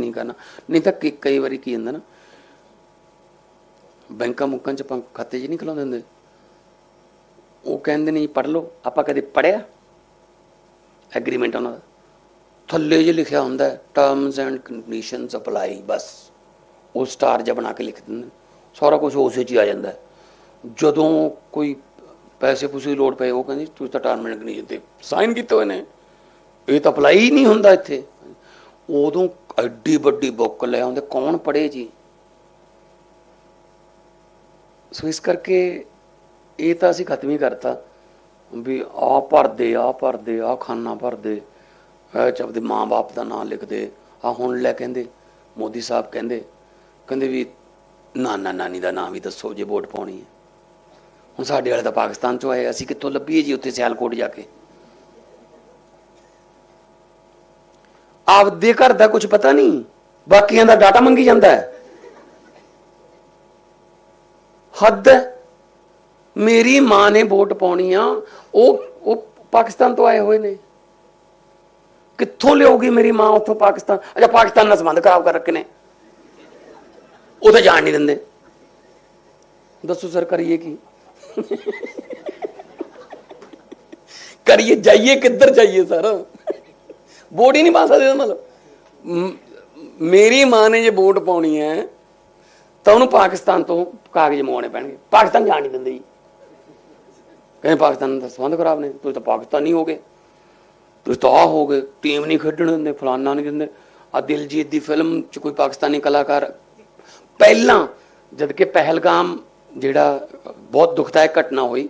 ਨਹੀਂ ਕਰਨਾ। ਨਹੀਂ ਤਾਂ ਕਈ- ਵਾਰੀ ਕੀ ਹੁੰਦਾ ਨਾ, ਬੈਂਕਾਂ ਮੁੱਕਾਂ ਚ ਆਪਾਂ ਖਾਤੇ 'ਚ ਨਹੀਂ ਖਲਾਉਂਦੇ ਹੁੰਦੇ। ਉਹ ਕਹਿੰਦੇ ਨੇ ਪੜ ਲਓ, ਆਪਾਂ ਕਦੇ ਪੜਿਆ ਐਗਰੀਮੈਂਟ ਉਹਨਾਂ ਦਾ। ਥੱਲੇ ਜੇ ਲਿਖਿਆ ਹੁੰਦਾ ਟਰਮਸ ਐਂਡ ਕੰਡੀਸ਼ਨਸ ਅਪਲਾਈ ਬਸ। ਉਹ ਸਟਾਰ ਜਿਹਾ ਬਣਾ ਕੇ ਲਿਖ ਦਿੰਦੇ ਸਾਰਾ ਕੁਝ ਉਸੇ 'ਚ ਹੀ ਆ ਜਾਂਦਾ ਜਦੋਂ ਕੋਈ ਪੈਸੇ ਪੂਸੇ ਦੀ ਲੋੜ ਪਏ, ਉਹ ਕਹਿੰਦੀ ਤੁਸੀਂ ਤਾਂ ਟਰਮ ਐਂਡ ਕੰਡੀਸ਼ਨ ਤੇ ਸਾਈਨ ਕੀਤੇ ਹੋਏ ਨੇ। ਇਹ ਤਾਂ ਅਪਲਾਈ ਨਹੀਂ ਹੁੰਦਾ ਇੱਥੇ। ਉਦੋਂ ਐਡੀ ਵੱਡੀ ਬੁੱਕ ਲੈ ਆਉਂਦੇ, ਕੌਣ ਪੜ੍ਹੇ ਜੀ? ਸੋ ਇਸ ਕਰਕੇ ਇਹ ਤਾਂ ਅਸੀਂ ਖਤਮ ਹੀ ਕਰਤਾ, ਵੀ ਆ ਭਰਦੇ ਆ ਭਰਦੇ ਆ ਖਾਨਾ ਭਰਦੇ ਇਹ ਚ ਮਾਂ-ਬਾਪ ਦਾ ਨਾਮ ਲਿਖਦੇ ਆ ਹੁਣ ਲੈ ਕਹਿੰਦੇ, ਮੋਦੀ ਸਾਹਿਬ ਕਹਿੰਦੇ ਕਹਿੰਦੇ ਵੀ ਨਾਨਾ, ਨਾਨੀ ਦਾ ਨਾਮ ਵੀ ਦੱਸੋ ਜੇ ਵੋਟ ਪਾਉਣੀ ਹੈ। ਹੁਣ ਸਾਡੇ ਵਾਲੇ ਤਾਂ ਪਾਕਿਸਤਾਨ ਚੋਂ ਆਏ ਅਸੀਂ ਕਿੱਥੋਂ ਲੱਭੀਏ ਜੀ ਉੱਥੇ ਸਿਆਲਕੋਟ ਜਾ ਕੇ? ਆਪਦੇ ਘਰ ਦਾ ਕੁਝ ਪਤਾ ਨਹੀਂ। ਬਾਕੀਆਂ ਦਾ ਡਾਟਾ ਮੰਗੀ ਜਾਂਦਾ ਹੈ। ਹੱਦ ਮੇਰੀ ਮਾਂ ਨੇ ਵੋਟ ਪਾਉਣੀ ਆ। ਉਹ ਉਹ ਪਾਕਿਸਤਾਨ ਤੋਂ ਆਏ ਹੋਏ ਨੇ। ਕਿੱਥੋਂ ਲਿਆਉਗੀ ਮੇਰੀ ਮਾਂ ਉੱਥੋਂ ਪਾਕਿਸਤਾਨ? ਅੱਛਾ, ਪਾਕਿਸਤਾਨ ਨਾਲ ਸੰਬੰਧ ਖਰਾਬ ਕਰ ਰੱਖੇ ਨੇ। ਉਹ ਤਾਂ ਜਾਣ ਨਹੀਂ ਦਿੰਦੇ। ਦੱਸੋ ਸਰ, ਕਰੀਏ ਕੀ? ਕਰੀਏ, ਜਾਈਏ, ਕਿੱਧਰ ਜਾਈਏ ਸਰ? ਵੋਟ ਹੀ ਨਹੀਂ ਪਾ ਸਕਦੇ ਮਤਲਬ। ਮੇਰੀ ਮਾਂ ਨੇ ਜੇ ਵੋਟ ਪਾਉਣੀ ਹੈ, ਤਾਂ ਉਹਨੂੰ ਪਾਕਿਸਤਾਨ ਤੋਂ ਕਾਗਜ਼ ਮੰਗਵਾਉਣੇ ਪੈਣਗੇ। ਪਾਕਿਸਤਾਨ ਜਾਣ ਨਹੀਂ ਦਿੰਦੇ ਜੀ। ਕਹਿੰਦੇ ਪਾਕਿਸਤਾਨ ਦਾ ਸੰਬੰਧ ਖਰਾਬ ਨੇ, ਤੁਸੀਂ ਤਾਂ ਪਾਕਿਸਤਾਨੀ ਹੋ ਗਏ। ਤੁਸੀਂ ਤਾਂ ਆ ਹੋ ਗਏ ਟੀਮ ਨਹੀਂ ਖੇਡਣ ਦਿੰਦੇ, ਫਲਾਨਾ ਨਹੀਂ ਦਿੰਦੇ। ਆ ਦਿਲਜੀਤ ਦੀ ਫਿਲਮ ਚ ਕੋਈ ਪਾਕਿਸਤਾਨੀ ਕਲਾਕਾਰ, ਪਹਿਲਾਂ ਜਦ ਕਿ ਪਹਿਲਗਾਮ ਜਿਹੜਾ ਬਹੁਤ ਦੁਖਦਾਇਕ ਘਟਨਾ ਹੋਈ,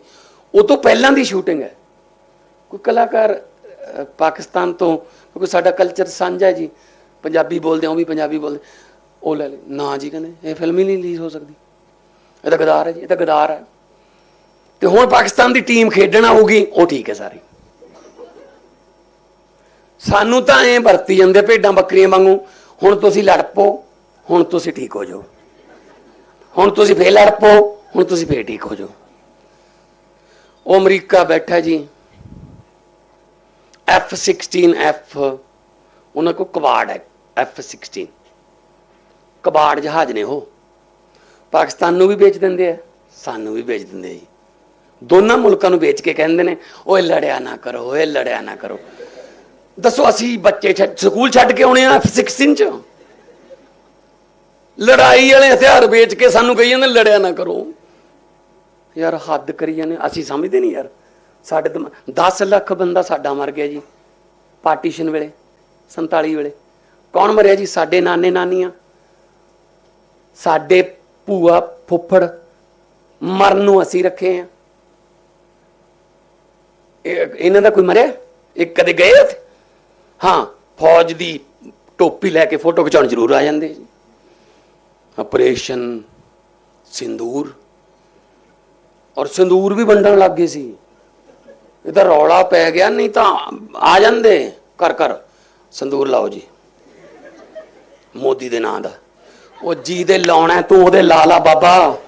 ਉਹ ਤੋਂ ਪਹਿਲਾਂ ਦੀ ਸ਼ੂਟਿੰਗ ਹੈ। ਕੋਈ ਕਲਾਕਾਰ ਪਾਕਿਸਤਾਨ ਤੋਂ ਕਿਉਂਕਿ ਸਾਡਾ ਕਲਚਰ ਸਾਂਝਾ ਹੈ ਜੀ। ਪੰਜਾਬੀ ਬੋਲਦੇ ਆ, ਉਹ ਵੀ ਪੰਜਾਬੀ ਬੋਲਦੇ। ਉਹ ਲੈ ਲੈ ਨਾ ਜੀ ਕਹਿੰਦੇ, ਇਹ ਫਿਲਮ ਹੀ ਨਹੀਂ ਰਿਲੀਜ਼ ਹੋ ਸਕਦੀ। ਇਹ ਤਾਂ ਗਦਾਰ ਹੈ ਜੀ, ਇਹ ਤਾਂ ਗਦਾਰ ਹੈ। ਤੇ ਹੁਣ ਪਾਕਿਸਤਾਨ ਦੀ ਟੀਮ ਖੇਡਣਾ ਆਊਗੀ, ਉਹ ਠੀਕ ਹੈ ਸਾਰੀ। ਸਾਨੂੰ ਤਾਂ ਐ ਵਰਤੀ ਜਾਂਦੇ ਭੇਡਾਂ ਬੱਕਰੀਆਂ ਵਾਂਗੂ, ਹੁਣ ਤੁਸੀਂ ਲੜ ਪੋ ਹੁਣ ਤੁਸੀਂ ਠੀਕ ਹੋ ਜਾਓ। ਹੁਣ ਤੁਸੀਂ ਫੇਰ ਲੜ ਪੋ ਹੁਣ ਤੁਸੀਂ ਫੇਰ ਠੀਕ ਹੋ ਜਾਓ। ਉਹ ਅਮਰੀਕਾ ਬੈਠਾ ਜੀ F16F ਉਹਨਾਂ ਕੋ ਕਬਾੜ ਹੈ F16 ਕਬਾੜ ਜਹਾਜ਼ ਨੇ ਉਹ। ਪਾਕਿਸਤਾਨ ਨੂੰ ਵੀ ਵੇਚ ਦਿੰਦੇ ਆ, ਸਾਨੂੰ ਵੀ ਵੇਚ ਦਿੰਦੇ ਆ ਜੀ। ਦੋਨਾਂ ਮੁਲਕਾਂ ਨੂੰ ਵੇਚ ਕੇ ਕਹਿੰਦੇ ਨੇ, ਓਏ ਲੜਿਆ ਨਾ ਕਰੋ, ਓਏ ਲੜਿਆ ਨਾ ਕਰੋ। ਦੱਸੋ ਅਸੀਂ ਬੱਚੇ ਛੱਡ- ਸਕੂਲ ਛੱਡ ਕੇ ਆਉਣੇ ਆ F16 ਚ? ਲੜਾਈ ਵਾਲੇ ਹਥਿਆਰ ਵੇਚ ਕੇ ਸਾਨੂੰ ਕਹੀ ਜਾਂਦੇ ਲੜਿਆ ਨਾ ਕਰੋ। ਯਾਰ ਹੱਦ ਕਰੀ ਜਾਂਦੇ, ਅਸੀਂ ਸਮਝਦੇ ਨਹੀਂ ਯਾਰ। ਸਾਡੇ 10 ਲੱਖ ਬੰਦਾ ਸਾਡਾ ਮਰ ਗਿਆ ਜੀ, ਪਾਰਟੀਸ਼ਨ ਵੇਲੇ 47 ਵੇਲੇ। ਕੌਣ ਮਰਿਆ ਜੀ? ਸਾਡੇ ਨਾਨੇ ਨਾਨੀਆਂ। ਸਾਡੇ ਭੂਆ ਫੁੱਫੜ ਮਰਨ ਨੂੰ ਅਸੀਂ ਰੱਖੇ ਆ। ਇਹਨਾਂ ਦਾ ਕੋਈ ਮਰਿਆ? ਇੱਕ ਕਦੇ ਗਏ ਉੱਥੇ? ਹਾਂ, ਫੌਜ ਦੀ ਟੋਪੀ ਲੈ ਕੇ ਫੋਟੋ ਖਿਚਾਉਣ ਜ਼ਰੂਰ ਆ ਜਾਂਦੇ ਜੀ। ਆਪਰੇਸ਼ਨ ਸਿੰਦੂਰ। ਔਰ ਸਿੰਦੂਰ ਵੀ ਵੰਡਣ ਲੱਗ ਗਏ ਸੀ। ਇਹ ਤਾਂ ਰੌਲਾ ਪੈ ਗਿਆ, ਨਹੀਂ ਤਾਂ ਆ ਜਾਂਦੇ। ਕਰ ਕਰ ਸੰਦੂਰ ਲਾਓ ਜੀ। ਮੋਦੀ ਦੇ ਨਾਂ ਦਾ। ਉਹ ਜੀ ਦੇ ਲਾਉਣਾ ਤੂੰ ਉਹਦੇ ਲਾ ਲਾ ਬਾਬਾ।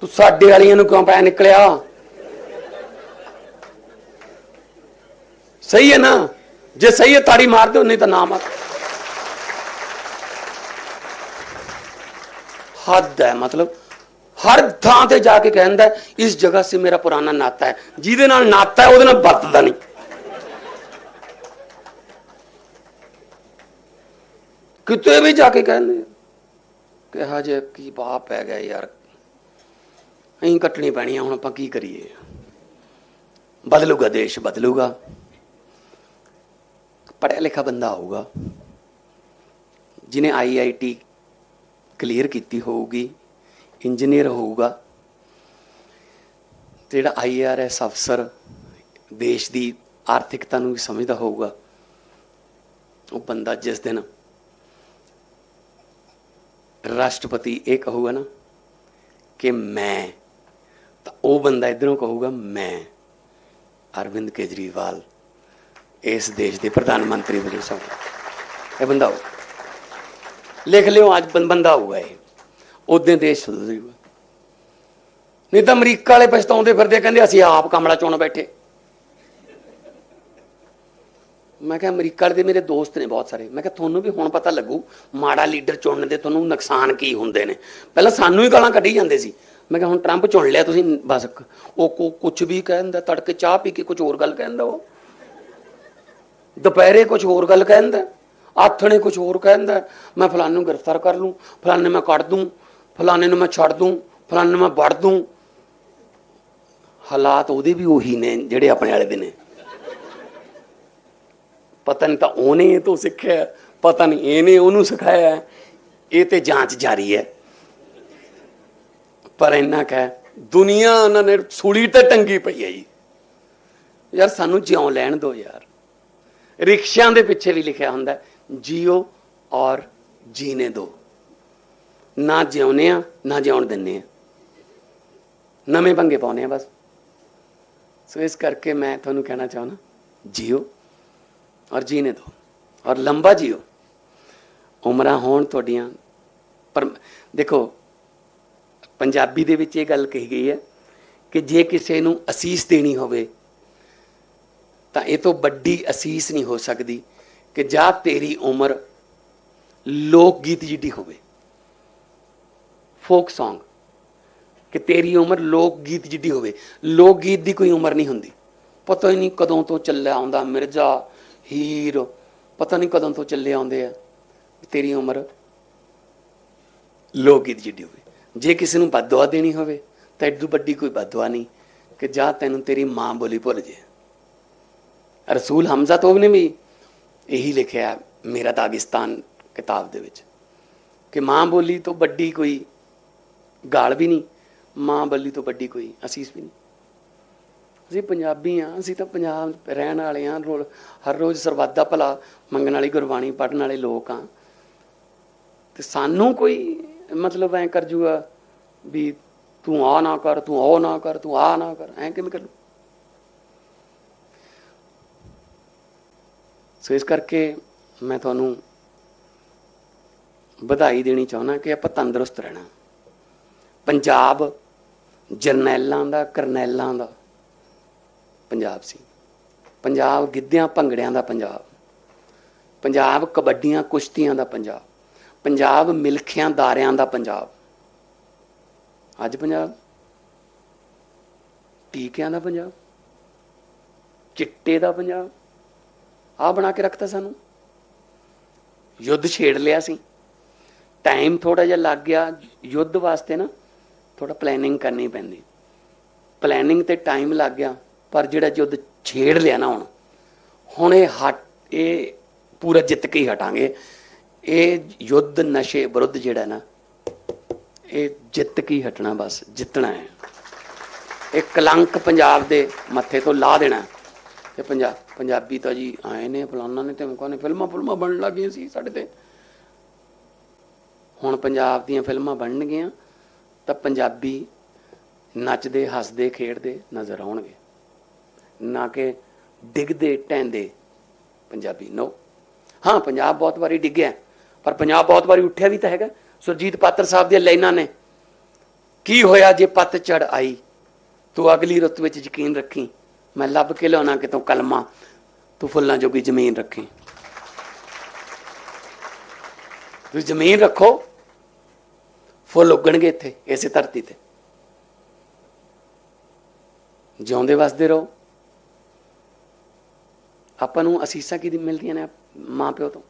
ਤੂੰ ਸਾਡੇ ਵਾਲੀਆਂ ਨੂੰ ਕਿਉਂ ਪੈ ਨਿਕਲਿਆ? ਸਹੀ ਹੈ ਨਾ? ਜੇ ਸਹੀ ਹੈ, ਤਾੜੀ ਮਾਰ ਦਿਓ, ਨਹੀਂ ਤਾਂ ਨਾ ਮਾਰ। ਹੱਦ ਹੈ ਮਤਲਬ। ਹਰ ਥਾਂ ਤੇ ਜਾ ਕੇ ਕਹਿੰਦਾ ਹੈ, ਇਸ ਜਗ੍ਹਾ ਸੇ ਮੇਰਾ ਪੁਰਾਣਾ ਨਾਤਾ ਹੈ। ਜਿਹਦੇ ਨਾਲ ਨਾਤਾ ਹੈ ਉਹਦੇ ਨਾਲ ਵਰਤਦਾ ਨਹੀਂ। ਕਿਤੇ ਵੀ ਜਾ ਕੇ ਕਹਿੰਦੇ ਕਿਹਾ ਜੇ ਕੀ ਬਾਪ ਪੈ ਗਿਆ ਯਾਰ ਅਸੀਂ ਕੱਟਣੀ ਪੈਣੀ ਆ ਹੁਣ ਆਪਾਂ ਕੀ ਕਰੀਏ? ਬਦਲੂਗਾ ਦੇਸ਼ ਬਦਲੂਗਾ। ਪੜ੍ਹਿਆ ਲਿਖਾ ਬੰਦਾ ਹੋਊਗਾ ਜਿਨੇ ਆਈਆਈਟੀ ਕਲੀਅਰ ਕੀਤੀ ਹੋਊਗੀ ਇੰਜੀਨੀਅਰ ਹੋਊਗਾ, ਤੇ ਜਿਹੜਾ ਆਈਆਰਐਸ ਅਫਸਰ ਦੇਸ਼ ਦੀ ਆਰਥਿਕਤਾ ਨੂੰ ਵੀ ਸਮਝਦਾ ਹੋਊਗਾ, ਉਹ ਬੰਦਾ ਜਿਸ ਦਿਨ ਰਾਸ਼ਟਰਪਤੀ ਇਹ ਕਹੂਗਾ ਨਾ ਕਿ ਮੈਂ, ਤਾਂ ਉਹ ਬੰਦਾ ਇਧਰੋਂ ਕਹੂਗਾ, ਮੈਂ ਅਰਵਿੰਦ ਕੇਜਰੀਵਾਲ, ਇਸ ਦੇਸ਼ ਦੇ ਪ੍ਰਧਾਨ ਮੰਤਰੀ ਬਣੇ ਸਭ ਇਹ ਬੰਦਾ ਹੋਊ। ਲਿਖ ਲਿਓ, ਅੱਜ ਬੰਦਾ ਹੋਊਗਾ ਇਹ ਉਦੋਂ ਦੇਸ਼ ਸੁਧਰ ਜੂਗਾ ਨਹੀਂ ਤਾਂ ਅਮਰੀਕਾ ਵਾਲੇ ਪਛਤਾਉਂਦੇ ਫਿਰਦੇ ਕਹਿੰਦੇ ਅਸੀਂ ਆਪ ਕਮਲਾ ਚੋਣ ਬੈਠੇ। ਮੈਂ ਕਿਹਾ ਅਮਰੀਕਾ ਵਾਲੇ ਦੇ ਮੇਰੇ ਦੋਸਤ ਨੇ ਬਹੁਤ ਸਾਰੇ। ਮੈਂ ਕਿਹਾ ਤੁਹਾਨੂੰ ਵੀ ਹੁਣ ਪਤਾ ਲੱਗੂ, ਮਾੜਾ ਲੀਡਰ ਚੁਣਨ ਦੇ ਤੁਹਾਨੂੰ ਨੁਕਸਾਨ ਕੀ ਹੁੰਦੇ ਨੇ। ਪਹਿਲਾਂ ਸਾਨੂੰ ਹੀ ਗਾਲਾਂ ਕੱਢੀ ਜਾਂਦੇ ਸੀ। ਮੈਂ ਕਿਹਾ ਹੁਣ ਟਰੰਪ ਚੁਣ ਲਿਆ ਤੁਸੀਂ, ਬਸ ਉਹ ਕੋ ਕੁਝ ਵੀ ਕਹਿੰਦਾ ਤੜਕੇ ਚਾਹ ਪੀ ਕੇ ਕੁਝ ਹੋਰ ਗੱਲ ਕਹਿੰਦਾ ਉਹ। ਦੁਪਹਿਰੇ ਕੁਝ ਹੋਰ ਗੱਲ ਕਹਿੰਦਾ ਆਥਣੇ ਕੁਝ ਹੋਰ ਕਹਿੰਦਾ ਮੈਂ ਫਲਾਣੇ ਨੂੰ ਗ੍ਰਿਫਤਾਰ ਕਰ ਲੂੰ, ਫਲਾਣੇ ਮੈਂ ਕੱਢ ਦੂੰ। ਫਲਾਣੇ ਨੂੰ ਮੈਂ ਛੱਡ ਦੂੰ ਫਲਾਣੇ ਨੂੰ ਮੈਂ ਵੜ ਦੂੰ। ਹਾਲਾਤ ਉਹਦੇ ਵੀ ਉਹੀ ਨੇ ਜਿਹੜੇ ਆਪਣੇ ਵਾਲੇ ਦੇ ਨੇ। ਪਤਾ ਨਹੀਂ ਤਾਂ ਉਹਨੇ ਇਹ ਤੋਂ ਸਿੱਖਿਆ ਪਤਾ ਨਹੀਂ ਇਹਨੇ ਉਹਨੂੰ ਸਿਖਾਇਆ ਇਹ ਤੇ ਜਾਂਚ ਜਾਰੀ ਹੈ। ਪਰ ਇੰਨਾ ਕਹਿ ਦੁਨੀਆ ਉਹਨਾਂ ਨੇ ਸੂਲੀ ਤੇ ਟੰਗੀ ਪਈ ਹੈ ਜੀ। ਯਾਰ ਸਾਨੂੰ ਜਿਉਂ ਲੈਣ ਦਿਓ ਯਾਰ। ਰਿਕਸ਼ਿਆਂ ਦੇ ਪਿੱਛੇ ਵੀ ਲਿਖਿਆ ਹੁੰਦਾ ਹੈ, ਜੀਓ ਔਰ ਜੀਨੇ ਦਿਓ ਨਾ ਜਿਉਨੇ ਆ, ਨਾ ਜਿਉਣ ਦਿੰਨੇ ਆ। ਨਵੇਂ ਪੰਗੇ ਪਾਉਨੇ ਆ ਬਸ। ਸੋ ਇਸ ਕਰਕੇ ਮੈਂ ਤੁਹਾਨੂੰ ਕਹਿਣਾ ਚਾਹੁੰਦਾ, ਜਿਓ ਔਰ ਜੀਨੇ ਦਿਓ ਔਰ ਲੰਬਾ ਜਿਓ। ਉਮਰਾਂ ਹੋਣ ਤੁਹਾਡੀਆਂ, ਪਰ ਦੇਖੋ, ਪੰਜਾਬੀ ਦੇ ਵਿੱਚ ਇਹ ਗੱਲ ਕਹੀ ਗਈ ਹੈ ਕਿ ਜੇ ਕਿਸੇ ਨੂੰ ਅਸੀਸ ਦੇਣੀ ਹੋਵੇ, ਤਾਂ ਇਹ ਤੋਂ ਵੱਡੀ ਅਸੀਸ ਨਹੀਂ ਹੋ ਸਕਦੀ ਕਿ ਜਾਂ ਤੇਰੀ ਉਮਰ ਲੋਕ ਗੀਤ ਜਿੱਡੀ ਹੋਵੇ। ਫੋਕ Song, ਕਿ ਤੇਰੀ ਉਮਰ ਲੋਕ ਗੀਤ ਜਿੱਡੀ ਹੋਵੇ। ਲੋਕ ਗੀਤ ਦੀ ਕੋਈ ਉਮਰ ਨਹੀਂ ਹੁੰਦੀ। ਪਤਾ ਹੀ ਨਹੀਂ ਕਦੋਂ ਤੋਂ ਚੱਲਿਆ ਆਉਂਦਾ ਮਿਰਜ਼ਾ, ਹੀਰ। ਪਤਾ ਨਹੀਂ ਕਦੋਂ ਤੋਂ ਚੱਲੇ ਆਉਂਦੇ ਆ ਤੇਰੀ ਉਮਰ ਲੋਕ ਗੀਤ ਜਿੱਡੀ ਹੋਵੇ। ਜੇ ਕਿਸੇ ਨੂੰ ਬਦਦੁਆ ਦੇਣੀ ਹੋਵੇ, ਤਾਂ ਐਡੂ ਵੱਡੀ ਕੋਈ ਬਦਦੁਆ ਨਹੀਂ ਕਿ ਜਾਂ ਤੈਨੂੰ ਤੇਰੀ ਮਾਂ ਬੋਲੀ ਭੁੱਲ ਜੇ। ਰਸੂਲ ਹਮਜ਼ਾ ਤੋਬ ਨੇ ਵੀ ਇਹੀ ਲਿਖਿਆ ਮੇਰਾ ਦਾਗਿਸਤਾਨ ਕਿਤਾਬ ਦੇ ਵਿੱਚ ਕਿ ਮਾਂ ਬੋਲੀ ਤੋਂ ਵੱਡੀ ਕੋਈ ਗਾਲ ਵੀ ਨਹੀਂ, ਮਾਂ ਬੱਲੀ ਤੋਂ ਵੱਡੀ ਕੋਈ ਅਸੀਸ ਵੀ ਨਹੀਂ। ਅਸੀਂ ਪੰਜਾਬੀ ਆ ਅਸੀਂ ਤਾਂ ਪੰਜਾਬ ਰਹਿਣ ਵਾਲੇ ਆ ਹਰ ਰੋਜ਼ ਸਰਬੱਤ ਦਾ ਭਲਾ ਮੰਗਣ ਵਾਲੀ, ਗੁਰਬਾਣੀ ਪੜ੍ਹਨ ਵਾਲੇ ਲੋਕ ਆ ਤੇ ਸਾਨੂੰ ਕੋਈ ਮਤਲਬ ਐ ਕਰ ਜੂਗਾ ਵੀ ਤੂੰ ਆ ਨਾ ਕਰ, ਤੂੰ ਉਹ ਨਾ ਕਰ, ਤੂੰ ਆ ਨਾ ਕਰ, ਐ ਕਿਵੇਂ ਕਰ ਲੂ ਸੋ ਇਸ ਕਰਕੇ ਮੈਂ ਤੁਹਾਨੂੰ ਵਧਾਈ ਦੇਣੀ ਚਾਹੁੰਦਾ ਕਿ ਆਪਾਂ ਤੰਦਰੁਸਤ ਰਹਿਣਾ। ਪੰਜਾਬ ਜਰਨੈਲਾਂ ਦਾ, ਕਰਨੈਲਾਂ ਦਾ ਪੰਜਾਬ ਸੀ। ਪੰਜਾਬ ਗਿੱਧਿਆਂ ਭੰਗੜਿਆਂ ਦਾ ਪੰਜਾਬ। ਪੰਜਾਬ ਕਬੱਡੀਆਂ ਕੁਸ਼ਤੀਆਂ ਦਾ ਪੰਜਾਬ। ਪੰਜਾਬ ਮਿਲਖਿਆਂ ਦਾਰਿਆਂ ਦਾ ਪੰਜਾਬ। ਅੱਜ ਪੰਜਾਬ ਟੀਕਿਆਂ ਦਾ ਪੰਜਾਬ। ਚਿੱਟੇ ਦਾ ਪੰਜਾਬ। ਆ ਬਣਾ ਕੇ ਰੱਖਤਾ ਸਾਨੂੰ। ਯੁੱਧ ਛੇੜ ਲਿਆ ਸੀ। ਟਾਈਮ ਥੋੜਾ ਜਿਹਾ ਲੱਗ ਗਿਆ। ਯੁੱਧ ਵਾਸਤੇ ਨਾ ਥੋੜਾ ਪਲੈਨਿੰਗ ਕਰਨੀ ਪੈਂਦੀ। ਪਲੈਨਿੰਗ ਤੇ ਟਾਈਮ ਲੱਗ ਗਿਆ, ਪਰ ਜਿਹੜਾ ਯੁੱਧ ਛੇੜ ਲਿਆ ਨਾ ਹੁਣ ਹੁਣ ਇਹ ਹਟ, ਇਹ ਪੂਰਾ ਜਿੱਤ ਕੇ ਹੀ ਹਟਾਂਗੇ। ਇਹ ਯੁੱਧ ਨਸ਼ੇ ਵਿਰੁੱਧ ਜਿਹੜਾ ਨਾ, ਇਹ ਜਿੱਤ ਕੇ ਹੀ ਹਟਣਾ ਬਸ, ਜਿੱਤਣਾ ਹੈ। ਇਹ ਕਲੰਕ ਪੰਜਾਬ ਦੇ ਮੱਥੇ ਤੋਂ ਲਾ ਦੇਣਾ। ਤੇ ਪੰਜਾਬ ਪੰਜਾਬੀ ਤਾਂ ਜੀ ਆਏ ਨੇ, ਫਲਾਨਾ ਨੇ ਧਮਕਾ ਨੇ, ਫਿਲਮਾਂ ਫਿਲਮਾਂ ਬਣਨ ਲੱਗੀਆਂ ਸੀ ਸਾਡੇ ਤੇ। ਹੁਣ ਪੰਜਾਬ ਦੀਆਂ ਫਿਲਮਾਂ ਬਣਨਗੀਆਂ। ਤਾਂ ਪੰਜਾਬੀ ਨੱਚਦੇ, ਹੱਸਦੇ, ਖੇਡਦੇ ਨਜ਼ਰ ਆਉਣਗੇ। ਨਾ ਕਿ ਡਿੱਗਦੇ ਟੈਂਦੇ ਪੰਜਾਬੀ। ਨੋ ਹਾਂ, ਪੰਜਾਬ ਬਹੁਤ ਵਾਰੀ ਡਿੱਗਿਆ ਪਰ ਪੰਜਾਬ ਬਹੁਤ ਵਾਰੀ ਉੱਠਿਆ ਵੀ ਤਾਂ ਹੈਗਾ। ਸੁਰਜੀਤ ਪਾਤਰ ਸਾਹਿਬ ਦੀਆਂ ਲਾਈਨਾਂ ਨੇ। ਕੀ ਹੋਇਆ ਜੇ ਪੱਤ ਚੜ ਆਈ? ਤੂੰ ਅਗਲੀ ਰੁੱਤ ਵਿੱਚ ਯਕੀਨ ਰੱਖੀ। ਮੈਂ ਲੱਭ ਕੇ ਲਿਆਉਣਾ ਕਿਤੋਂ ਕਲਮਾ। ਤੂੰ ਫੁੱਲਾਂ ਜੋਗੀ ਜ਼ਮੀਨ ਰੱਖੀ। ਤੁਸੀਂ ਜ਼ਮੀਨ ਰੱਖੋ। ਫੁੱਲ ਉੱਗਣਗੇ ਇੱਥੇ, ਇਸੇ ਧਰਤੀ ਤੇ। ਜਿਉਂਦੇ ਵਸਦੇ ਰਹੋ। ਆਪਾਂ ਨੂੰ ਅਸੀਸਾਂ ਕਿਹਦੀ ਮਿਲਦੀਆਂ ਨੇ ਮਾਂ ਪਿਓ ਤੋਂ?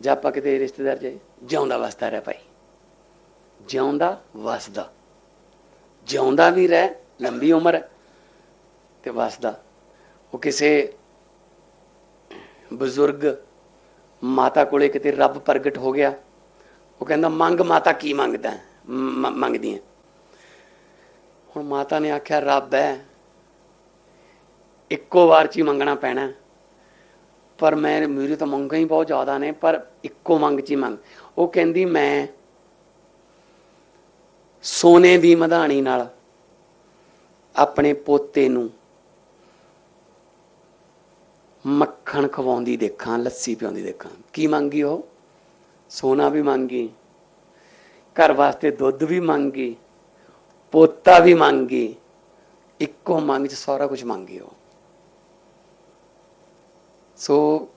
ਜਾਂ ਆਪਾਂ ਕਿਤੇ ਰਿਸ਼ਤੇਦਾਰ ਜਾਏ ਜਿਉਂਦਾ ਵਸਦਾ ਰਹਿ ਭਾਈ। ਜਿਉਂਦਾ ਵਸਦਾ। ਜਿਉਂਦਾ ਵੀ ਰਹਿ, ਲੰਬੀ ਉਮਰ ਹੈ ਤੇ ਵਸਦਾ। ਉਹ ਕਿਸੇ ਬਜ਼ੁਰਗ ਮਾਤਾ ਕੋਲੇ ਕਿਤੇ ਰੱਬ ਪ੍ਰਗਟ ਹੋ ਗਿਆ ਉਹ ਕਹਿੰਦਾ, ਮੰਗ ਮਾਤਾ ਕੀ ਮੰਗਦਾ ਮੰਗਦੀ ਹੈ। ਹੁਣ ਮਾਤਾ ਨੇ ਆਖਿਆ, ਰੱਬ ਹੈ, ਇੱਕੋ ਵਾਰ ਚ ਹੀ ਮੰਗਣਾ ਪੈਣਾ ਪਰ ਮੈਂ ਮੇਰੀ ਤਾਂ ਮੰਗਾਂ ਹੀ ਬਹੁਤ ਜ਼ਿਆਦਾ ਨੇ, ਪਰ ਇੱਕੋ ਮੰਗ ਚ ਹੀ ਮੰਗ ਉਹ ਕਹਿੰਦੀ, ਮੈਂ ਸੋਨੇ ਦੀ ਮਧਾਣੀ ਨਾਲ ਆਪਣੇ ਪੋਤੇ ਨੂੰ ਮੱਖਣ ਖਵਾਉਂਦੀ ਦੇਖਾਂ, ਲੱਸੀ ਪਿਆਉਂਦੀ ਦੇਖਾਂ। ਕੀ ਮੰਗੀ ਉਹ? ਸੋਨਾ ਵੀ ਮੰਗੀ, ਘਰ ਵਾਸਤੇ ਦੁੱਧ ਵੀ ਮੰਗੀ, ਪੋਤਾ ਵੀ ਮੰਗੀ, ਇੱਕੋ ਮੰਗ ਚ ਸਾਰਾ ਕੁਝ ਮੰਗੀ ਉਹ। ਸੋ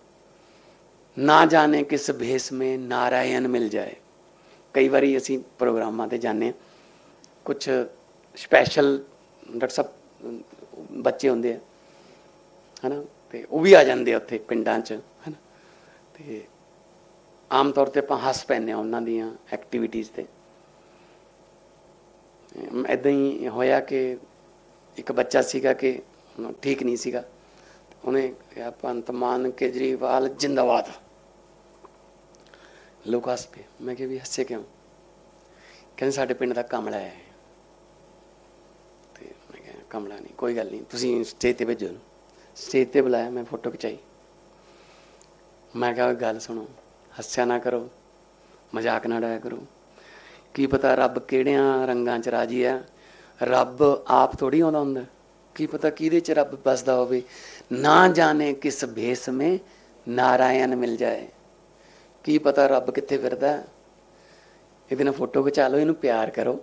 ਨਾ ਜਾਣੇ ਕਿਸ ਭੇਸ ਮੇ ਨਾਰਾਇਣ ਮਿਲ ਜਾਏ। ਕਈ ਵਾਰੀ ਅਸੀਂ ਪ੍ਰੋਗਰਾਮਾਂ ਤੇ ਜਾਂਦੇ ਹਾਂ ਕੁਝ ਸਪੈਸ਼ਲ ਡਾਕਟਰ ਸਾਹਿਬ, ਬੱਚੇ ਹੁੰਦੇ ਆ, ਹਨਾ, ਤੇ ਉਹ ਵੀ ਆ ਜਾਂਦੇ ਆ ਉੱਥੇ ਪਿੰਡਾਂ 'ਚ, ਹਨਾ, ਤੇ ਆਮ ਤੌਰ ਤੇ ਆਪਾਂ ਹੱਸ ਪੈਂਦੇ ਆ ਉਹਨਾਂ ਦੀਆਂ ਐਕਟੀਵਿਟੀਜ਼ ਤੇ। ਇਦਾਂ ਹੀ ਹੋਇਆ ਕਿ ਇੱਕ ਬੱਚਾ ਸੀਗਾ ਕਿ ਠੀਕ ਨਹੀਂ ਸੀਗਾ। ਉਹਨੇ ਕਿਹਾ, ਭਗਵੰਤ ਮਾਨ ਕੇਜਰੀਵਾਲ ਜਿੰਦਾਬਾਦ। ਲੋਕ ਹੱਸ ਪਏ। ਮੈਂ ਕਿਹਾ, ਵੀ ਹੱਸੇ ਕਿਉਂ? ਕਹਿੰਦੇ, ਸਾਡੇ ਪਿੰਡ ਦਾ ਕਮਲਾ ਹੈ। ਤੇ ਮੈਂ ਕਿਹਾ, ਕਮਲਾ ਨਹੀਂ, ਕੋਈ ਗੱਲ ਨਹੀਂ। ਤੁਸੀਂ ਸਟੇਜ ਤੇ ਭੇਜੋ ਸਟੇਜ ਤੇ ਬੁਲਾਇਆ, ਮੈਂ ਫੋਟੋ ਖਿਚਾਈ। ਮੈਂ ਕਿਹਾ ਗੱਲ ਸੁਣੋ। ਹੱਸਿਆ ਨਾ ਕਰੋ, ਮਜ਼ਾਕ ਨਾ ਡਾਇਆ ਕਰੋ। ਕੀ ਪਤਾ ਰੱਬ ਕਿਹੜਿਆਂ ਰੰਗਾਂ 'ਚ ਰਾਜੀ ਆ ਰੱਬ ਆਪ ਥੋੜੀ ਆਉਂਦਾ ਹੁੰਦਾ। ਕੀ ਪਤਾ ਕਿਹਦੇ 'ਚ ਰੱਬ ਬਸਦਾ ਹੋਵੇ? ਨਾ ਜਾਣੇ ਕਿਸ ਭੇਸ ਮੇ ਨਾਰਾਇਣ ਮਿਲ ਜਾਏ। ਕੀ ਪਤਾ ਰੱਬ ਕਿੱਥੇ ਫਿਰਦਾ? ਹੈ। ਇਹਦੇ ਨਾਲ ਫੋਟੋ ਖਿਚਾ ਲਓ, ਇਹਨੂੰ ਪਿਆਰ ਕਰੋ।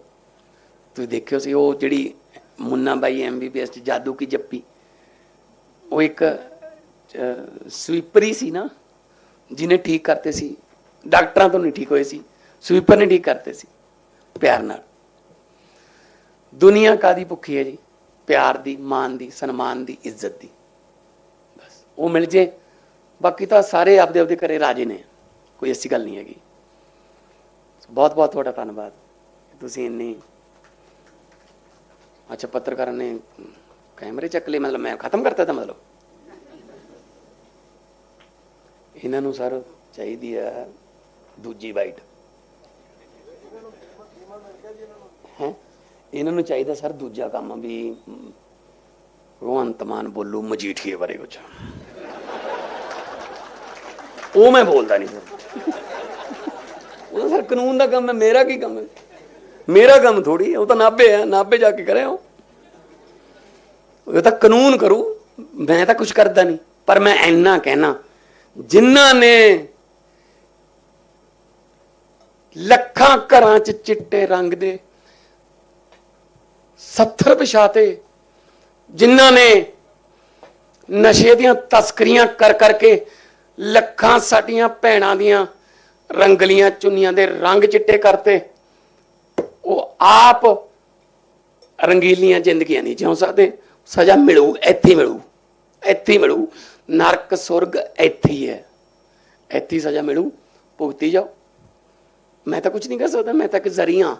ਤੁਸੀਂ ਦੇਖਿਓ ਸੀ, ਉਹ ਜਿਹੜੀ ਮੁੰਨਾ ਬਾਈ ਐਮਬੀਬੀਐਸ ਚ ਜਾਦੂ ਕੀ ਜੱਪੀ। ਉਹ ਇੱਕ ਸਵੀਪਰੀ ਸੀ ਨਾ? ਜਿਹਨੇ ਠੀਕ ਕਰਤੇ ਸੀ, ਡਾਕਟਰਾਂ ਤੋਂ ਨਹੀਂ ਠੀਕ ਹੋਏ ਸੀ, ਸਵੀਪਰ ਨੇ ਠੀਕ ਕਰਤੇ ਸੀ, ਪਿਆਰ ਨਾਲ। ਦੁਨੀਆ ਕਾਦੀ ਭੁੱਖੀ ਹੈ ਜੀ? ਪਿਆਰ ਦੀ ਮਾਨ ਦੀ, ਸਨਮਾਨ ਦੀ, ਇੱਜ਼ਤ ਦੀ। ਬਸ, ਉਹ ਮਿਲ ਜੇ। ਬਾਕੀ ਤਾਂ ਸਾਰੇ ਆਪਦੇ ਆਪਦੇ ਘਰੇ ਰਾਜੇ ਨੇ। ਕੋਈ ਐਸੀ ਗੱਲ ਨਹੀਂ ਹੈਗੀ। ਬਹੁਤ ਬਹੁਤ ਤੁਹਾਡਾ ਧੰਨਵਾਦ। ਤੁਸੀਂ ਇੰਨੀ ਅੱਛਾ, ਪੱਤਰਕਾਰਾਂ ਨੇ ਕੈਮਰੇ ਚੱਕ ਲਏ, ਮਤਲਬ ਮੈਂ ਖਤਮ ਕਰਤਾ ਤਾਂ ਮਤਲਬ। ਇਹਨਾਂ ਨੂੰ ਸਰ ਚਾਹੀਦੀ ਹੈ ਦੂਜੀ ਬਾਈਟ। ਹੈ? ਇਹਨਾਂ ਨੂੰ ਚਾਹੀਦਾ ਸਰ ਦੂਜਾ ਕੰਮ ਵੀ ਮ, ਭਗਵੰਤ ਮਾਨ ਬੋਲੂ ਮਜੀਠੀਏ ਬਾਰੇ ਕੁਝ ਉਹ ਮੈਂ ਬੋਲਦਾ ਨਹੀਂ ਸਰ। ਉਹ ਸਰ ਕਾਨੂੰਨ ਦਾ ਕੰਮ ਹੈ ਮੇਰਾ ਕੀ ਕੰਮ ਹੈ? ਮੇਰਾ ਕੰਮ ਥੋੜੀ ਉਹ ਤਾਂ ਨਾਭੇ ਹੈ ਨਾਭੇ ਜਾ ਕੇ ਕਰਿਆ ਉਹ। ਉਹ ਤਾਂ ਕਾਨੂੰਨ ਕਰੂ ਮੈਂ ਤਾਂ ਕੁਝ ਕਰਦਾ ਨਹੀਂ ਪਰ ਮੈਂ ਇੰਨਾ ਕਹਿਣਾ ਜਿਨ੍ਹਾਂ ਨੇ ਲੱਖਾਂ ਘਰਾਂ 'ਚ ਚਿੱਟੇ ਰੰਗ ਦੇ 70 ਵਿਛਾਤੇ, ਜਿਨ੍ਹਾਂ ਨੇ ਨਸ਼ੇ ਦੀਆਂ ਤਸਕਰੀਆਂ ਕਰ ਕਰਕੇ ਲੱਖਾਂ ਸਾਡੀਆਂ ਭੈਣਾਂ ਦੀਆਂ ਰੰਗਲੀਆਂ ਚੁੰਨੀਆਂ ਦੇ ਰੰਗ ਚਿੱਟੇ ਕਰਤੇ, ਉਹ ਆਪ ਰੰਗੀਲੀਆਂ ਜ਼ਿੰਦਗੀਆਂ ਨਹੀਂ ਜਿਉਂ ਸਕਦੇ। ਸਜ਼ਾ ਮਿਲੂ, ਇੱਥੇ ਮਿਲੂ ਇੱਥੇ ਮਿਲੂ। ਨਰਕ, ਸੁਰਗ ਇੱਥੇ ਹੀ ਹੈ। ਇੱਥੇ ਹੀ ਸਜ਼ਾ ਮਿਲੂ। ਭੁਗਤੀ ਜਾਓ। ਮੈਂ ਤਾਂ ਕੁਝ ਨਹੀਂ ਕਰ ਸਕਦਾ। ਮੈਂ ਤਾਂ ਇੱਕ ਜ਼ਰੀਆ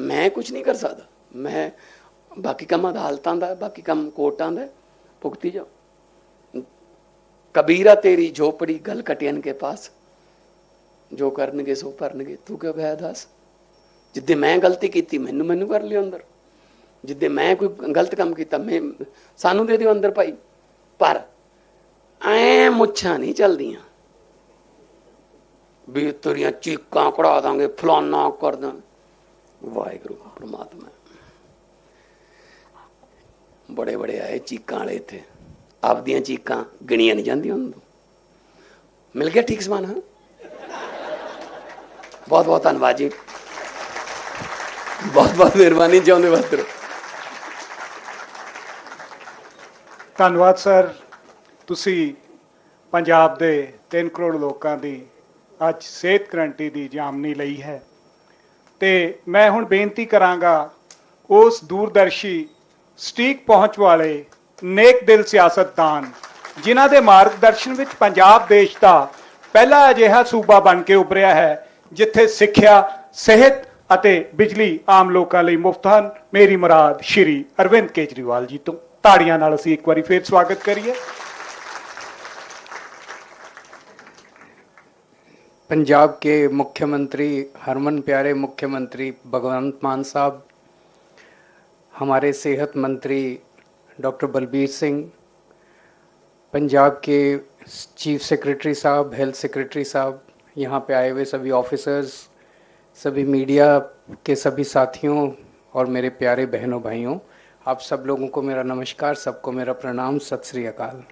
ਮੈਂ ਕੁਝ ਨਹੀਂ ਕਰ ਸਕਦਾ। ਮੈਂ ਬਾਕੀ ਕੰਮ ਅਦਾਲਤਾਂ ਦਾ, ਬਾਕੀ ਕੰਮ ਕੋਰਟਾਂ ਦਾ। ਭੁਗਤੀ ਜਾਓ। ਕਬੀਰਾ ਤੇਰੀ ਝੋਪੜੀ ਗਲ ਕਟਿਆਨ ਕੇ ਪਾਸ। ਜੋ ਕਰਨਗੇ ਸੋ ਭਰਨਗੇ। ਤੂੰ ਕਿਉਂ ਭੈ ਦੱਸ? ਜਿੱਦੇ ਮੈਂ ਗਲਤੀ ਕੀਤੀ, ਮੈਨੂੰ ਮੈਨੂੰ ਕਰ ਲਿਓ ਅੰਦਰ। ਜਿੱਦੇ ਮੈਂ ਕੋਈ ਗਲਤ ਕੰਮ ਕੀਤਾ, ਮੈਂ ਸਾਨੂੰ ਦੇ ਦਿਓ ਅੰਦਰ ਭਾਈ। ਪਰ ਐ ਮੁੱਛਾਂ ਨਹੀਂ ਚਲਦੀਆਂ। ਵੀ ਤੇਰੀਆਂ ਚੀਕਾਂ ਕਢਾ ਦਾਂਗੇ, ਫਲਾਨਾ ਕਰ ਦਾਂ। ਵਾਹਿਗੁਰੂ, ਪ੍ਰਮਾਤਮਾ। ਬੜੇ ਬੜੇ ਆਏ ਚੀਕਾਂ ਵਾਲੇ ਇੱਥੇ। ਆਪਦੀਆਂ ਚੀਕਾਂ ਗਿਣੀਆਂ ਨਹੀਂ ਜਾਂਦੀਆਂ ਉਹਨਾਂ ਨੂੰ ਮਿਲ ਗਿਆ ਠੀਕ ਸਮਾਨ, ਹਾਂ? ਬਹੁਤ ਬਹੁਤ ਧੰਨਵਾਦ ਜੀ। ਬਹੁਤ ਬਹੁਤ ਮਿਹਰਬਾਨੀ ਜਿਉਂਦੇ ਵਸਤਰ ਧੰਨਵਾਦ, ਸਰ। ਤੁਸੀਂ ਪੰਜਾਬ ਦੇ 3 ਕਰੋੜ ਲੋਕਾਂ ਦੀ ਅੱਜ ਸਿਹਤ ਗਰੰਟੀ ਦੀ ਜਾਮਨੀ ਲਈ ਹੈ। ਤੇ ਮੈਂ ਹੁਣ ਬੇਨਤੀ ਕਰਾਂਗਾ, ਉਸ ਦੂਰਦਰਸ਼ੀ, ਸਟੀਕ ਪਹੁੰਚ ਵਾਲੇ ਨੇਕ ਦਿਲ ਸਿਆਸਤਦਾਨ, ਜਿਨ੍ਹਾਂ ਦੇ ਮਾਰਗਦਰਸ਼ਨ ਵਿੱਚ ਪੰਜਾਬ ਦੇਸ਼ ਦਾ ਪਹਿਲਾ ਅਜਿਹਾ ਸੂਬਾ ਬਣ ਕੇ ਉਭਰਿਆ ਹੈ, ਜਿੱਥੇ ਸਿੱਖਿਆ, ਸਿਹਤ ਅਤੇ ਬਿਜਲੀ ਆਮ ਲੋਕਾਂ ਲਈ ਮੁਫਤ ਹਨ। ਮੇਰੀ ਮੁਰਾਦ ਸ਼੍ਰੀ ਅਰਵਿੰਦ ਕੇਜਰੀਵਾਲ ਜੀ ਤੋਂ। ਤਾੜੀਆਂ ਨਾਲ ਅਸੀਂ ਇੱਕ ਵਾਰੀ ਫੇਰ ਸਵਾਗਤ ਕਰੀਏ। पंजाब के मुख्यमंत्री, हरमन प्यारे मुख्यमंत्री भगवंत मान साहब, हमारे सेहत मंत्री डॉक्टर बलबीर सिंह, पंजाब के चीफ सेक्रेटरी साहब, हेल्थ सेक्रेटरी साहब, यहाँ पे आए हुए सभी ऑफिसर्स, सभी मीडिया के सभी साथियों और मेरे प्यारे बहनों भाइयों, आप सब लोगों को मेरा नमस्कार, सबको मेरा प्रणाम, सत श्री अकाल।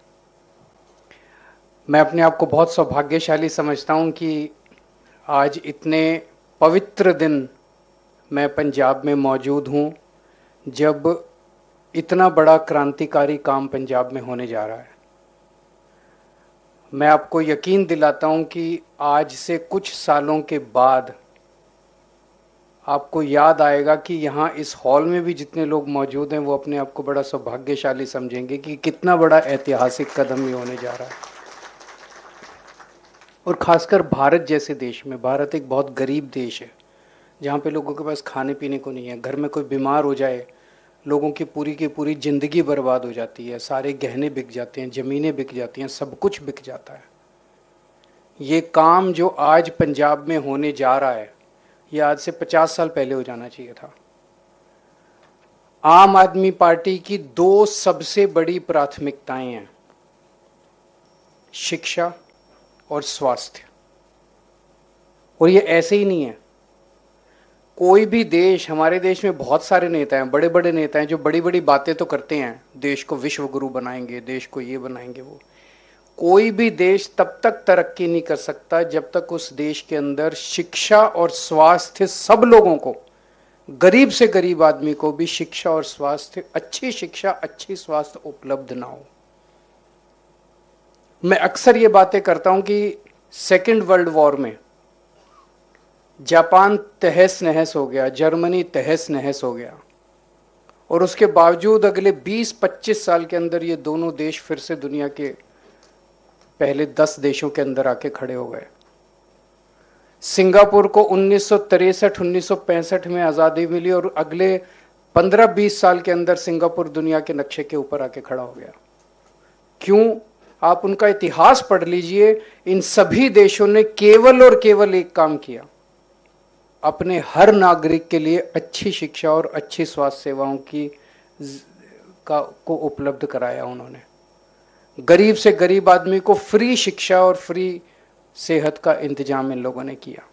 मैं अपने आप को बहुत सौभाग्यशाली समझता हूँ कि आज इतने पवित्र दिन मैं पंजाब में मौजूद हूँ, जब इतना बड़ा क्रांतिकारी काम पंजाब में होने जा रहा है। मैं आपको यकीन दिलाता हूँ कि आज से कुछ सालों के बाद आपको याद आएगा कि यहाँ इस हॉल में भी जितने लोग मौजूद हैं, वो अपने आप को बड़ा सौभाग्यशाली समझेंगे कि कितना बड़ा ऐतिहासिक कदम ये होने जा रहा है। और खासकर भारत जैसे देश में, भारत एक बहुत गरीब देश है, जहाँ पे लोगों के पास खाने पीने को नहीं है। घर में कोई बीमार हो जाए, लोगों की पूरी की पूरी ज़िंदगी बर्बाद हो जाती है, सारे गहने बिक जाते हैं, ज़मीनें बिक जाती हैं, सब कुछ बिक जाता है। ये काम जो आज पंजाब में होने जा रहा है, ये आज से पचास साल पहले हो जाना चाहिए था। आम आदमी पार्टी की दो सबसे बड़ी प्राथमिकताएँ हैं, शिक्षा और स्वास्थ्य। और ये ऐसे ही नहीं है। कोई भी देश, हमारे देश में बहुत सारे नेता हैं बड़े बड़े नेता हैं, जो बड़ी बड़ी बातें तो करते हैं। देश को विश्व गुरु बनाएँगे, देश को ये बनाएँगे, वो। कोई भी देश तब तक तरक्की नहीं कर सकता, जब तक उस देश के अंदर शिक्षा और स्वास्थ्य सब लोगों को, गरीब से गरीब आदमी को भी शिक्षा और स्वास्थ्य, अच्छी शिक्षा, अच्छी स्वास्थ्य उपलब्ध ना हो। मैं अक्सर ये बातें करता हूँ कि सेकेंड वर्ल्ड वॉर में जापान तहस नहस हो गया, जर्मनी तहस नहस हो गया। और उसके बावजूद अगले 20-25 साल के अंदर ये दोनों देश फिर से दुनिया के पहले 10 देशों के अंदर आके खड़े हो गए। सिंगापुर को 1963-1965 में आज़ादी मिली और अगले 15-20 साल के अंदर सिंगापुर दुनिया के नक्शे के ऊपर आके खड़ा हो गया। क्यों? आप उनका इतिहास पढ़ लीजिए। इन सभी देशों ने केवल और केवल एक काम किया। अपने हर नागरिक के लिए अच्छी शिक्षा और अच्छी स्वास्थ्य सेवाओं की का, को उपलब्ध कराया उन्होंने। गरीब से गरीब आदमी को फ्री शिक्षा और फ्री सेहत का इंतज़ाम इन लोगों ने किया।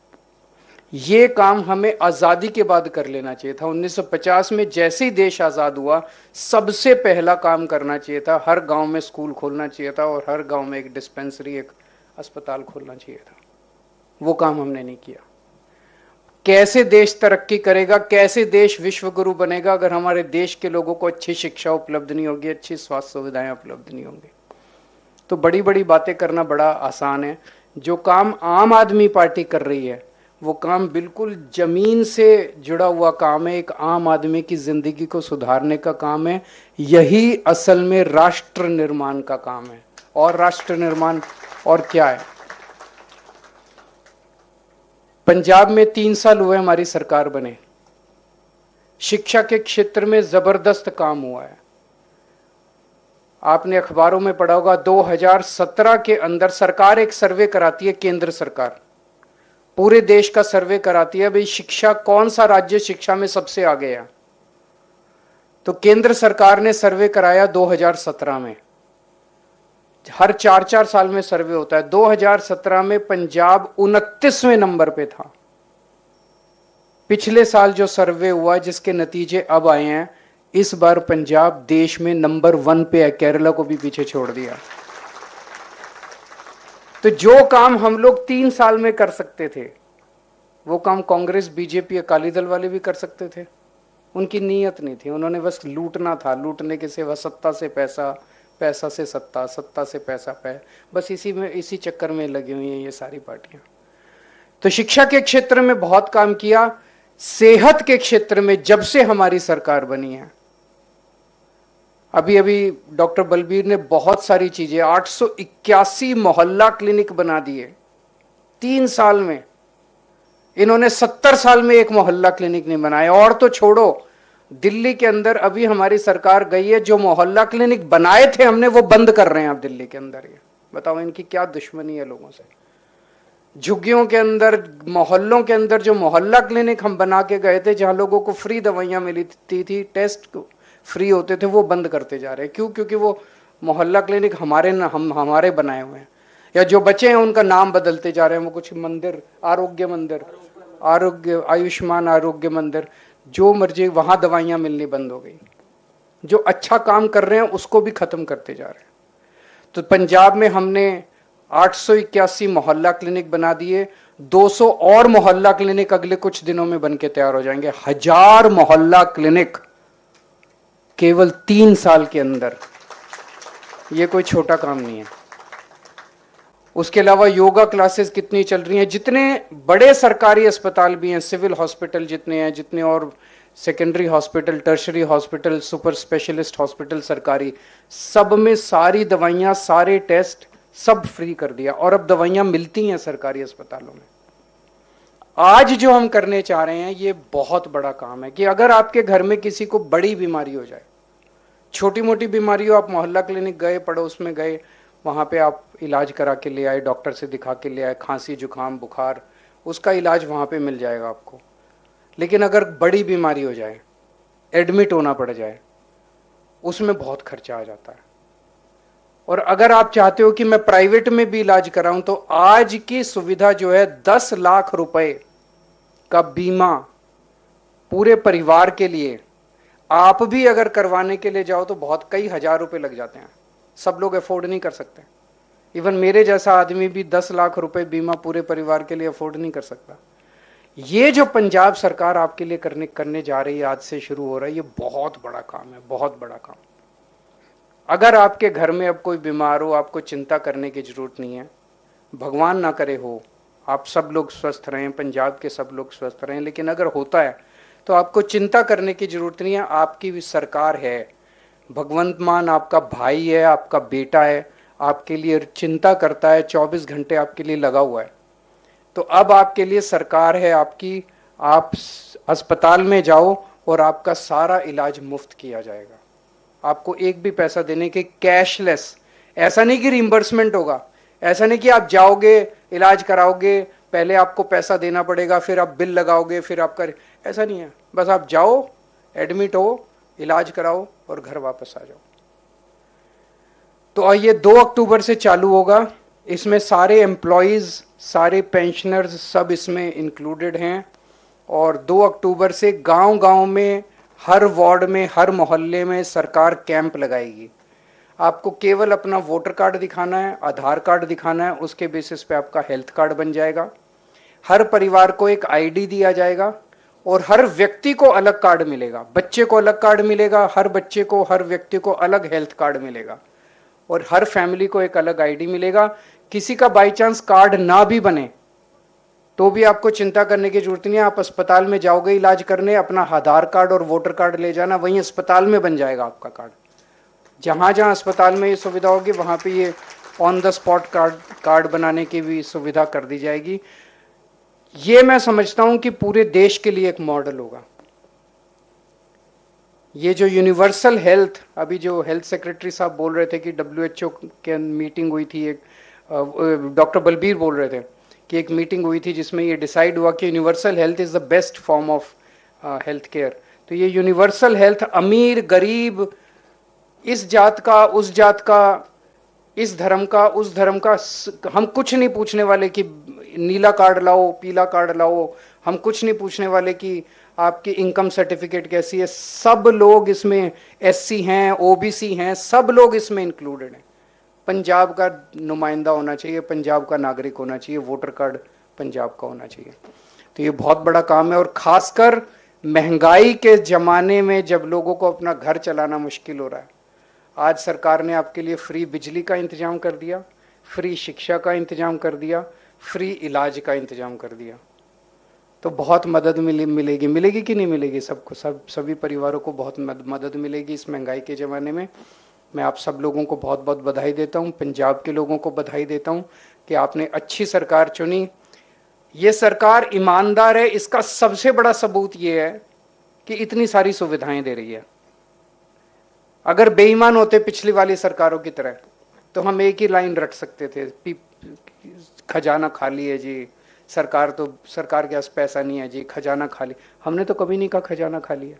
ये काम हमें आज़ादी के बाद कर लेना चाहिए था। 1950 में जैसे ही देश आज़ाद हुआ, सबसे पहला काम करना चाहिए था। हर गाँव में स्कूल खोलना चाहिए था और हर गाँव में एक डिस्पेंसरी एक अस्पताल खोलना चाहिए था। वो काम हमने नहीं किया। कैसे देश तरक्की करेगा, कैसे देश विश्व गुरु बनेगा, अगर हमारे देश के लोगों को अच्छी शिक्षा उपलब्ध नहीं होगी, अच्छी स्वास्थ्य सुविधाएँ उपलब्ध नहीं होंगी? तो बड़ी बड़ी बातें करना बड़ा आसान है। जो काम आम आदमी पार्टी कर रही है वो काम बिल्कुल ज़मीन से जुड़ा हुआ काम है, एक आम आदमी की ज़िंदगी को सुधारने का काम है, यही असल में राष्ट्र निर्माण का काम है। और राष्ट्र निर्माण और क्या है? पंजाब में तीन साल हुए हमारी सरकार बने। शिक्षा के क्षेत्र में ज़बरदस्त काम हुआ है। आपने अखबारों में पढ़ा होगा 2017 के अंदर सरकार एक सर्वे कराती है, केंद्र सरकार। पूरे देश का सर्वे कराती है, भाई, शिक्षा, कौन सा राज्य शिक्षा में सबसे आगे है? तो केंद्र सरकार ने सर्वे कराया 2017 में। हर चार चार साल में सर्वे होता है। 2017 में पंजाब उनतीसवें नंबर पे था। पिछले साल जो सर्वे हुआ, जिसके नतीजे अब आए हैं, इस बार पंजाब देश में नंबर वन पे है। केरला को भी पीछे छोड़ दिया। तो जो काम हम लोग तीन साल में कर सकते थे, वो काम कांग्रेस, बीजेपी, अकाली दल वाले भी कर सकते थे। उनकी नीयत नहीं थी। उन्होंने बस लूटना था। लूटने के सिवा सत्ता से पैसा पैसा से सत्ता सत्ता से पैसा पै, बस इसी में, इसी चक्कर में लगी हुई हैं ये सारी पार्टियाँ। तो शिक्षा के क्षेत्र में बहुत काम किया। सेहत के क्षेत्र में जब से हमारी सरकार बनी है अभी अभी डॉक्टर बलबीर ने बहुत सारी चीज़ें, आठ सौ इक्यासी मोहल्ला क्लिनिक बना दिए, तीन साल में। इन्होंने सत्तर साल में एक मोहल्ला क्लिनिक नहीं बनाया। और तो छोड़ो, दिल्ली के अंदर अभी हमारी सरकार गई है, जो मोहल्ला क्लिनिक बनाए थे हमने, वो बंद कर रहे हैं आप दिल्ली के अंदर ये। बताओ, इनकी क्या दुश्मनी है लोगों से? झुग्गियों के अंदर, मोहल्लों के अंदर जो मोहल्ला क्लिनिक हम बना के गए थे, जहाँ लोगों को फ्री दवाइयाँ मिलती थी, टेस्ट फ्री होते थे वो बंद करते जा रहे हैं। क्यों? क्योंकि वो मोहल्ला क्लिनिक हमारे न, हम हमारे बनाए हुए हैं। या जो बचे हैं उनका नाम बदलते जा रहे हैं। वो कुछ मंदिर आरोग्य मंदिर आरोग्य आयुष्मान आरोग्य मंदिर जो मर्ज़ी वहाँ दवाइयाँ मिलनी बंद हो गई। जो अच्छा काम कर रहे हैं उसको भी खत्म करते जा रहे हैं। तो पंजाब में हमने आठ सौ इक्यासी मोहल्ला क्लिनिक बना दिए। 200 और मोहल्ला क्लिनिक अगले कुछ दिनों में बन के तैयार हो जाएँगे। हज़ार मोहल्ला क्लिनिक। केवल तीन साल के अंदर। ये कोई छोटा काम नहीं है। उसके अलावा योगा क्लासेस कितनी चल रही हैं? जितने बड़े सरकारी अस्पताल भी हैं, सिविल हॉस्पिटल जितने हैं, जितने और secondary hospital tertiary hospital super specialist hospital सरकारी, सब में सारी दवाइयाँ, सारे टेस्ट सब फ्री कर दिया। और अब दवाइयाँ मिलती हैं सरकारी अस्पतालों में। आज जो हम करने चाह रहे हैं, ये बहुत बड़ा काम है कि अगर आपके घर में किसी को बड़ी बीमारी हो जाए छोटी मोटी बीमारी हो आप मोहल्ला क्लिनिक गए, पड़ोस में गए, वहाँ पे आप इलाज करा के ले आए, डॉक्टर से दिखा के ले आए, खांसी, जुकाम, बुखार, उसका इलाज वहाँ पे मिल जाएगा आपको। लेकिन अगर बड़ी बीमारी हो जाए, एडमिट होना पड़ जाए, उसमें बहुत खर्चा आ जाता है। और अगर आप चाहते हो कि मैं प्राइवेट में भी इलाज कराऊं तो आज की सुविधा जो है, दस लाख रुपए का बीमा पूरे परिवार के लिए आप भी अगर करवाने के लिए जाओ तो बहुत कई हज़ार रुपए लग जाते हैं। सब लोग अफोर्ड नहीं कर सकते। इवन मेरे जैसा आदमी भी दस लाख रुपए बीमा पूरे परिवार के लिए अफोर्ड नहीं कर सकता। ये जो पंजाब सरकार आपके लिए करने करने जा रही है, आज से शुरू हो रहा है, ये बहुत बड़ा काम है, बहुत बड़ा काम। अगर आपके घर में अब कोई बीमार हो, आपको चिंता करने की ज़रूरत नहीं है, भगवान ना करे हो, आप सब लोग स्वस्थ रहें, पंजाब के सब लोग स्वस्थ रहें, लेकिन अगर होता है तो आपको चिंता करने की ज़रूरत नहीं है, आपकी भी सरकार है। भगवंत मान आपका भाई है, आपका बेटा है, आपके लिए चिंता करता है 24 घंटे आपके लिए लगा हुआ है। तो अब आपके लिए सरकार है, आपकी, आप अस्पताल में जाओ और आपका सारा इलाज मुफ़्त किया जाएगा। आपको एक भी पैसा देने के कैशलेस, ऐसा नहीं कि रिम्बर्समेंट होगा, ऐसा नहीं कि आप जाओगे, इलाज कराओगे, पहले आपको पैसा देना पड़ेगा, फिर आप बिल लगाओगे, फिर आपका ऐसा नहीं है। बस आप जाओ एडमिट हो, इलाज कराओ और घर वापस आ जाओ। तो ये दो अक्टूबर से चालू होगा। इसमें सारे एम्प्लॉयज़ सारे पेंशनर्स सब इसमें इंक्लूडेड हैं। और दो अक्टूबर से गाँव गाँव में, हर वार्ड में, हर मोहल्ले में सरकार कैंप लगाएगी। आपको केवल अपना वोटर कार्ड दिखाना है, आधार कार्ड दिखाना है, उसके बेसिस पे आपका हेल्थ कार्ड बन जाएगा। हर परिवार को एक आईडी दिया जाएगा। और हर व्यक्ति को अलग कार्ड मिलेगा। बच्चे को अलग कार्ड मिलेगा, हर बच्चे को, हर व्यक्ति को अलग हेल्थ कार्ड मिलेगा। और हर फैमिली को एक अलग आईडी मिलेगा। किसी का बाई चांस कार्ड ना भी बने तो भी आपको चिंता करने की ज़रूरत नहीं है। आप अस्पताल में जाओगे इलाज करने, अपना आधार कार्ड और वोटर कार्ड ले जाना, वहीं अस्पताल में बन जाएगा आपका कार्ड जहाँ जहाँ अस्पताल में ये सुविधा होगी, वहाँ पे ये on the spot card card बनाने की भी सुविधा कर दी जाएगी। ये मैं समझता हूँ कि पूरे देश के लिए एक मॉडल होगा। ये जो यूनिवर्सल हेल्थ अभी जो हेल्थ सेक्रेटरी साहब बोल रहे थे कि डब्ल्यू एच के मीटिंग हुई थी, एक डॉक्टर बलबीर बोल रहे थे कि एक मीटिंग हुई थी जिसमें ये डिसाइड हुआ कि universal health is the best form of health care तो ये यूनिवर्सल हेल्थ अमीर, गरीब, इस जात का, उस जात का, इस धर्म का, उस धर्म का हम कुछ नहीं पूछने वाले कि नीला कार्ड लाओ, पीला कार्ड लाओ, हम कुछ नहीं पूछने वाले कि आपकी इनकम सर्टिफिकेट कैसी है। सब लोग इसमें एससी हैं ओबीसी हैं, सब लोग इसमें इंक्लूडेड हैं। पंजाब का नुमाइंदा होना चाहिए, पंजाब का नागरिक होना चाहिए वोटर कार्ड पंजाब का होना चाहिए। तो ये बहुत बड़ा काम है और खासकर महँगाई के ज़माने में जब लोगों को अपना घर चलाना मुश्किल हो रहा है, आज सरकार ने आपके लिए फ्री बिजली का इंतज़ाम कर दिया फ्री शिक्षा का इंतज़ाम कर दिया फ्री इलाज का इंतज़ाम कर दिया। तो बहुत मदद मिले मिलेगी। मिलेगी कि नहीं मिलेगी? सबको सब सभी परिवारों को बहुत मद, मदद मिलेगी इस महँगाई के ज़माने में। मैं आप सब लोगों को बहुत बहुत बधाई देता हूँ। पंजाब के लोगों को बधाई देता हूँ कि आपने अच्छी सरकार चुनी। ये सरकार ईमानदार है। इसका सबसे बड़ा सबूत ये है कि इतनी सारी सुविधाएँ दे रही है। अगर बेईमान होते पिछली वाली सरकारों की तरह तो हम एक ही लाइन रट सकते थे। खजाना खाली है जी। सरकार तो सरकार के पास पैसा नहीं है जी, खजाना खाली हमने तो कभी नहीं कहा खजाना खाली है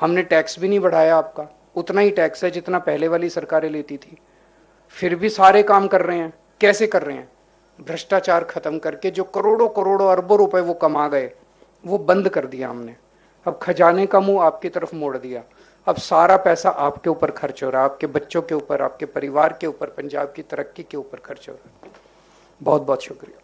हमने टैक्स भी नहीं बढ़ाया आपका। उतना ही टैक्स है जितना पहले वाली सरकारें लेती थी। फिर भी सारे काम कर रहे हैं। कैसे कर रहे हैं? भ्रष्टाचार खत्म करके जो करोड़ों करोड़ों अरबों रुपए वो कमा गए, वो बंद कर दिया हमने। अब खजाने का मुँह आपकी तरफ़ मोड़ दिया। अब सारा पैसा आपके ऊपर खर्च हो रहा है। आपके बच्चों के ऊपर, आपके परिवार के ऊपर, पंजाब की तरक्की के ऊपर खर्च हो रहा है। बहुत बहुत शुक्रिया।